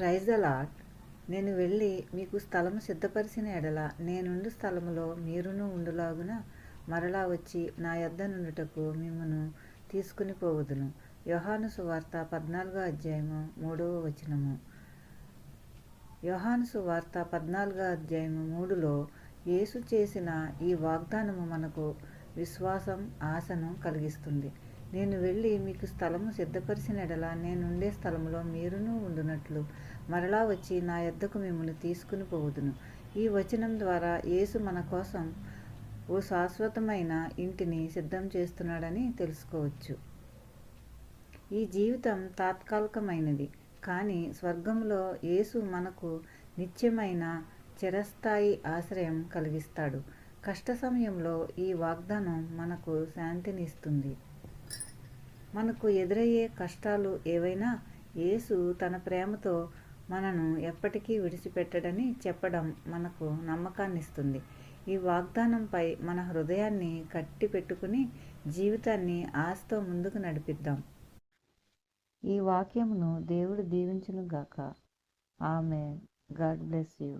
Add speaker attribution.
Speaker 1: Praise allot నేను వెళ్ళి మీకు స్థలము సిద్ధపరిచిన ఎడల నేనుండు స్థలములో మీరును ఉండులాగున మరలా వచ్చి నా యొద్ద నుండుటకు మిమ్మను తీసుకుని పోవుదును. యోహాను సువార్త పద్నాలుగో అధ్యాయము మూడవ వచనము. యోహాను సువార్త పద్నాలుగో అధ్యాయము మూడులో యేసు చేసిన ఈ వాగ్దానము మనకు విశ్వాసం ఆశను కలిగిస్తుంది. నేను వెళ్ళి మీకు స్థలము సిద్ధపరిచిన ఎడల నేనుండే స్థలములో మీరును ఉండునట్లు. మరలా వచ్చి నా యొద్దకు మిమ్మల్ని తీసుకుని పోవుదును. ఈ వచనం ద్వారా యేసు మన కోసం ఓ శాశ్వతమైన ఇంటిని సిద్ధం చేస్తున్నాడని తెలుసుకోవచ్చు. ఈ జీవితం తాత్కాలికమైనది కానీ స్వర్గంలో యేసు మనకు నిత్యమైన చిరస్థాయి ఆశ్రయం కలిగిస్తాడు. కష్ట సమయంలో ఈ వాగ్దానం మనకు శాంతిని ఇస్తుంది మనకు ఎదురయ్యే కష్టాలు ఏవైనా యేసు తన ప్రేమతో మనను ఎప్పటికీ విడిచిపెట్టడని చెప్పడం మనకు నమ్మకాన్ని ఇస్తుంది ఈ వాగ్దానంపై మన హృదయాన్ని కట్టి పెట్టుకుని జీవితాన్ని ఆశతో ముందుకు నడిపిద్దాం. ఈ వాక్యమును దేవుడు దీవించునుగాక. ఆమె గాడ్ బ్లెస్ యూ.